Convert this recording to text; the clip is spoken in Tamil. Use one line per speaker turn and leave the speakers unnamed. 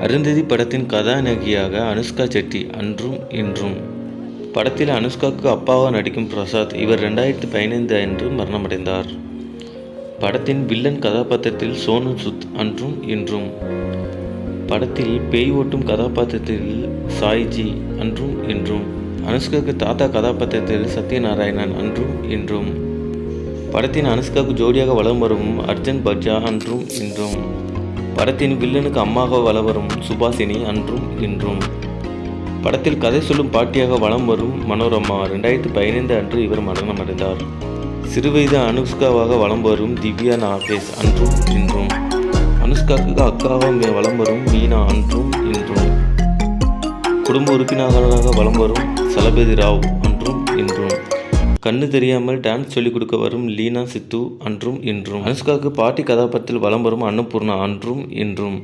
அருந்ததி படத்தின் கதாநாயகியாக அனுஷ்கா செட்டி அன்றும் இன்றும். படத்தில் அனுஷ்காவுக்கு அப்பாவாக நடிக்கும் பிரசாத் இவர் ரெண்டாயிரத்தி பதினைந்து அன்று மரணமடைந்தார். படத்தின் வில்லன் கதாபாத்திரத்தில் சோனு சுத் அன்றும் இன்றும். படத்தில் பேய் ஓட்டும் கதாபாத்திரத்தில் சாய்ஜி அன்றும் இன்றும். அனுஷ்காவுக்கு தாத்தா கதாபாத்திரத்தில் சத்யநாராயணன் அன்றும் இன்றும். படத்தின் அனுஷ்காவுக்கு ஜோடியாக வலம் வரும் அர்ஜுன் பட்ஜா அன்றும் இன்றும். படத்தின் வில்லனுக்கு அம்மாக வலம் வரும் சுபாசினி அன்றும் இன்றும். படத்தில் கதை சொல்லும் பாட்டியாக வலம் வரும் மனோரமா. ரெண்டாயிரத்தி பதினைந்து அன்று இவர் மரணமடைந்தார் சிறுவயது அனுஷ்காவாக வலம் வரும் திவ்யா நாகேஷ் அன்றும் இன்றும். அனுஷ்காவுக்கு அக்காவாக வலம் வரும் மீனா அன்றும் இன்றும். குடும்ப உறுப்பினர்களாக வலம் வரும் சலபதி ராவ் அன்றும் இன்றும். கண்ணு தெரியாமல் டான்ஸ் சொல்லிக் கொடுக்க வரும் லீனா சித்து அன்றும் இன்றும். அனுஷ்காவுக்கு பாட்டி கதாபாத்திரத்தில் வலம் வரும் அன்னபூர்ணா அன்றும் இன்றும்.